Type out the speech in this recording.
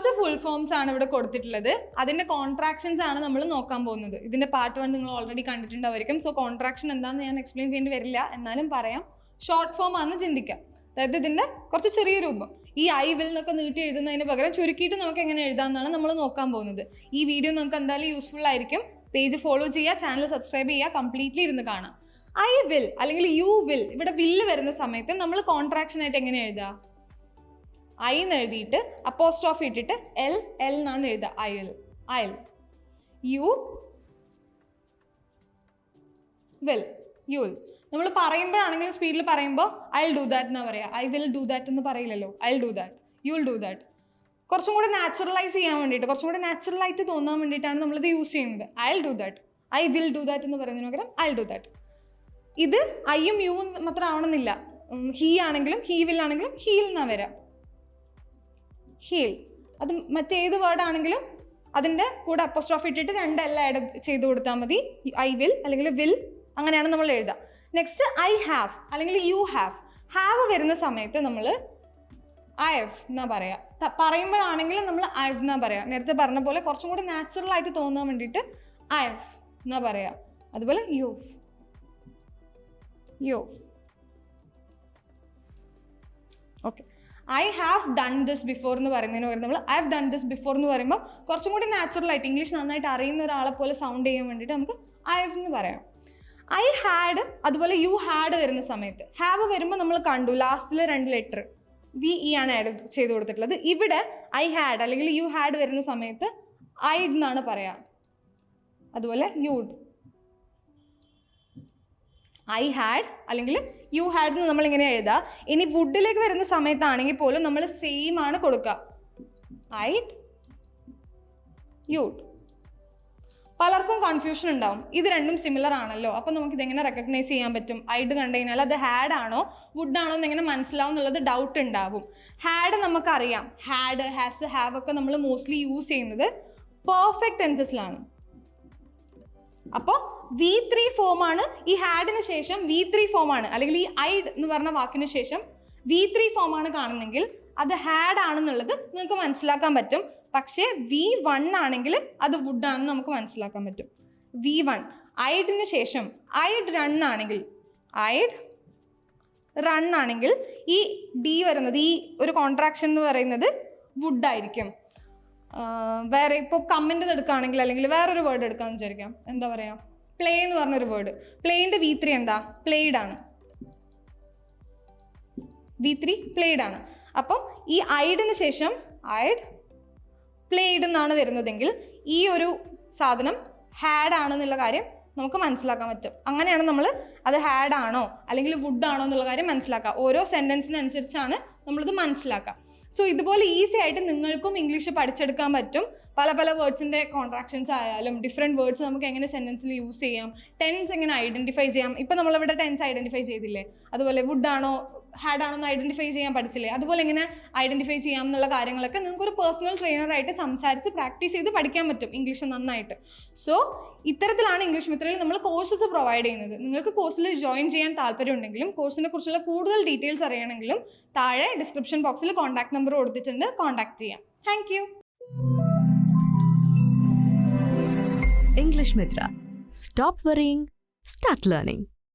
കുറച്ച് full forms ആണ് ഇവിടെ കൊടുത്തിട്ടുള്ളത്. അതിന്റെ കോൺട്രാക്ഷൻസ് ആണ് നമ്മൾ നോക്കാൻ പോകുന്നത്. ഇതിന്റെ പാർട്ട് വൺ നിങ്ങൾ ഓൾറെഡി കണ്ടിട്ടുണ്ടായിരിക്കും സോ കോൺട്രാക്ഷൻ എന്താണെന്ന് ഞാൻ എക്സ്പ്ലെയിൻ ചെയ്യേണ്ടി വരില്ല. എന്നാലും പറയാം. ഷോർട്ട് ഫോം ആണെന്ന് ചിന്തിക്കാം. അതായത് ഇതിന്റെ കുറച്ച് ചെറിയ രൂപം. ഈ ഐ വിൽ എന്നൊക്കെ നീട്ടി എഴുതുന്നതിന് പകരം ചുരുക്കിയിട്ട് നമുക്ക് എങ്ങനെ എഴുതാമെന്നാണ് നമ്മൾ നോക്കാൻ പോകുന്നത്. ഈ വീഡിയോ നമുക്ക് എന്തായാലും യൂസ്ഫുൾ ആയിരിക്കും. പേജ് ഫോളോ ചെയ്യുക ചാനൽ സബ്സ്ക്രൈബ് ചെയ്യുക കംപ്ലീറ്റ്ലി ഇരുന്ന് കാണാം. ഐ വിൽ അല്ലെങ്കിൽ യു വിൽ ഇവിടെ വില്ല് വരുന്ന സമയത്ത് നമ്മൾ കോൺട്രാക്ഷൻ ആയിട്ട് എങ്ങനെ എഴുതുക ഐ എന്ന് എഴുതിയിട്ട് ഓഫ് ഇട്ടിട്ട് എൽ എൽ എന്നാണ് എഴുതുക അയൽ അയൽ യു വിൽ യു വിൽ നമ്മൾ പറയുമ്പോഴാണെങ്കിലും സ്പീഡിൽ പറയുമ്പോൾ ഐ ഡു ദാറ്റ് എന്നാ പറയുക ഐ വിൽ ഡു ദാറ്റ് എന്ന് പറയില്ലല്ലോ. I do that you will do that കുറച്ചും കൂടി നാച്ചുറലൈസ് ചെയ്യാൻ വേണ്ടിയിട്ട് കുറച്ചും കൂടി നാച്ചുറലായിട്ട് തോന്നാൻ വേണ്ടിയിട്ടാണ് നമ്മളിത് യൂസ് ചെയ്യുന്നത്. I do that I will do that എന്ന് പറയുന്നതിന് പകരം ഐ ഡു ദാറ്റ് ഇത് ഐയും യുവും മാത്രം ആവണമെന്നില്ല. ഹീ ആണെങ്കിലും ഹീ വിൽ ആണെങ്കിലും ഹീൽ എന്നാ വരാം. ഹീൽ അത് മറ്റേത് വേർഡ് ആണെങ്കിലും അതിന്റെ കൂടെ അപ്പോസ്ട്രോഫ് ഇട്ടിട്ട് രണ്ട് എല്ലാം ആഡ് ചെയ്ത് കൊടുത്താൽ മതി. ഐ വിൽ അല്ലെങ്കിൽ വിൽ അങ്ങനെയാണ് നമ്മൾ എഴുതുക നെക്സ്റ്റ് ഐ ഹാവ് അല്ലെങ്കിൽ യു ഹാവ് ഹാവ് വരുന്ന സമയത്ത് നമ്മൾ ഐ എഫ് എന്നാ പറയാ. ത- പറയുമ്പോഴാണെങ്കിലും നമ്മൾ ഐ എഫ് എന്നാ പറയാ. നേരത്തെ പറഞ്ഞ പോലെ കുറച്ചും കൂടി നാച്ചുറൽ ആയിട്ട് തോന്നാൻ വേണ്ടിയിട്ട് ഐ എഫ് എന്നാ പറയാ. അതുപോലെ you you okay I have done this before എന്ന് പറയുന്നതിന് പകരം നമ്മൾ I have done this before എന്ന് പറയുമ്പോൾ കുറച്ചും കൂടി നാച്ചുറൽ ആയിട്ട് ഇംഗ്ലീഷ് നന്നായിട്ട് അറിയുന്ന ഒരാളെ പോലെ സൗണ്ട് ചെയ്യാൻ വേണ്ടിയിട്ട് നമുക്ക് ഐ ഹവ് എന്ന് പറയാം. ഐ ഹാഡ് അതുപോലെ യു ഹാഡ് വരുന്ന സമയത്ത് ഹാവ് വരുമ്പോൾ നമ്മൾ കണ്ടു ലാസ്റ്റിലെ രണ്ട് ലെറ്റർ വി ഇ ആണ് ആഡ് ചെയ്ത് കൊടുത്തിട്ടുള്ളത്. ഇവിടെ ഐ ഹാഡ് അല്ലെങ്കിൽ യു ഹാഡ് വരുന്ന സമയത്ത് ഐഡ് എന്നാണ് പറയാ. അതുപോലെ യൂഡ് ഐ ഹാഡ് അല്ലെങ്കിൽ യു ഹാഡ് എന്ന് നമ്മൾ ഇങ്ങനെ എഴുതുക ഇനി വുഡിലേക്ക് വരുന്ന സമയത്താണെങ്കിൽ പോലും നമ്മൾ സെയിം ആണ് കൊടുക്കുക ഐ യൂഡ് പലർക്കും കൺഫ്യൂഷൻ ഉണ്ടാവും. ഇത് രണ്ടും സിമിലർ ആണല്ലോ. അപ്പം നമുക്ക് ഇതെങ്ങനെ റെക്കഗ്നൈസ് ചെയ്യാൻ പറ്റും? ഐഡ് കണ്ടു കഴിഞ്ഞാൽ അത് ഹാഡ് ആണോ വുഡ് ആണോ എന്ന് എങ്ങനെ മനസ്സിലാവും എന്നുള്ളത് ഡൗട്ട് ഉണ്ടാവും. ഹാഡ് നമുക്കറിയാം. ഹാഡ് ഹാസ് ഹാവ് ഒക്കെ നമ്മൾ മോസ്റ്റ്ലി യൂസ് ചെയ്യുന്നത് പെർഫെക്റ്റ് ടെൻസസിലാണ് അപ്പോൾ വി ത്രീ ആണ്. ഈ ഹാഡിന് ശേഷം വി ത്രീ ആണ്. അല്ലെങ്കിൽ ഈ ഐഡ് എന്ന് പറഞ്ഞ വാക്കിന് ശേഷം വി ത്രീ ആണ് കാണുന്നെങ്കിൽ അത് ഹാഡ് ആണെന്നുള്ളത് നിങ്ങൾക്ക് മനസ്സിലാക്കാൻ പറ്റും. പക്ഷേ വി വൺ ആണെങ്കിൽ അത് വുഡ് ആണെന്ന് നമുക്ക് മനസ്സിലാക്കാൻ പറ്റും. വി വൺ ഐഡിന് ശേഷം ഐഡ് റൺ ആണെങ്കിൽ ഐഡ് റൺ ആണെങ്കിൽ ഈ ഡി വരുന്നത് ഈ ഒരു കോൺട്രാക്ഷൻ എന്ന് പറയുന്നത് വുഡ് ആയിരിക്കും. വേറെ ഇപ്പോൾ കമന്റ് എടുക്കുകയാണെങ്കിൽ അല്ലെങ്കിൽ വേറൊരു വേർഡ് എടുക്കാമെന്ന് വിചാരിക്കാം. എന്താ പറയുക പ്ലേ എന്ന് പറഞ്ഞൊരു വേർഡ് പ്ലേന്റെ വി ത്രീ എന്താ? പ്ലേഡ് ആണ്. വി ത്രീ പ്ലേഡ് ആണ്. അപ്പം ഈ ഐഡിന് ശേഷം ഐഡ് പ്ലേഡ് എന്നാണ് വരുന്നതെങ്കിൽ ഈ ഒരു സാധനം ഹാഡ് ആണെന്നുള്ള കാര്യം നമുക്ക് മനസ്സിലാക്കാൻ പറ്റും. അങ്ങനെയാണ് നമ്മൾ അത് ഹാഡ് ആണോ അല്ലെങ്കിൽ വുഡ് ആണോ എന്നുള്ള കാര്യം മനസ്സിലാക്കുക. ഓരോ സെന്റൻസിനനുസരിച്ചാണ് നമ്മളിത് മനസ്സിലാക്കുക. സോ ഇതുപോലെ ഈസി ആയിട്ട് നിങ്ങൾക്കും ഇംഗ്ലീഷ് പഠിച്ചെടുക്കാൻ പറ്റും. പല പല വേർഡ്സിന്റെ കോൺട്രാക്ഷൻസ് ആയാലും ഡിഫറെന്റ് വേർഡ്സ് നമുക്ക് എങ്ങനെ സെന്റൻസിൽ യൂസ് ചെയ്യാം. ടെൻസ് എങ്ങനെ ഐഡന്റിഫൈ ചെയ്യാം. ഇപ്പം നമ്മളിവിടെ ടെൻസ് ഐഡന്റിഫൈ ചെയ്തില്ലേ? അതുപോലെ വുഡ് ആണോ ഹാഡ് ആണോ എന്ന് ഐഡന്റിഫൈ ചെയ്യാൻ പഠിച്ചില്ലേ? അതുപോലെ എങ്ങനെ ഐഡന്റിഫൈ ചെയ്യാം എന്നുള്ള കാര്യങ്ങളൊക്കെ നിങ്ങൾക്ക് ഒരു പേഴ്സണൽ ട്രെയിനറായിട്ട് സംസാരിച്ച് പ്രാക്ടീസ് ചെയ്ത് പഠിക്കാൻ പറ്റും ഇംഗ്ലീഷ് നന്നായിട്ട്. സോ ഇത്തരത്തിലാണ് ഇംഗ്ലീഷ് മിത്രയിൽ നമ്മൾ കോഴ്സസ് പ്രൊവൈഡ് ചെയ്യുന്നത്. നിങ്ങൾക്ക് കോഴ്സിൽ ജോയിൻ ചെയ്യാൻ താല്പര്യമുണ്ടെങ്കിലും കോഴ്സിനെ കുറിച്ചുള്ള കൂടുതൽ ഡീറ്റെയിൽസ് അറിയണമെങ്കിലും താഴെ ഡിസ്ക്രിപ്ഷൻ ബോക്സിൽ കോൺടാക്ട് നമ്പർ കൊടുത്തിട്ടുണ്ട്. കോൺടാക്ട് ചെയ്യാം. Thank you English Mitra stop worrying start learning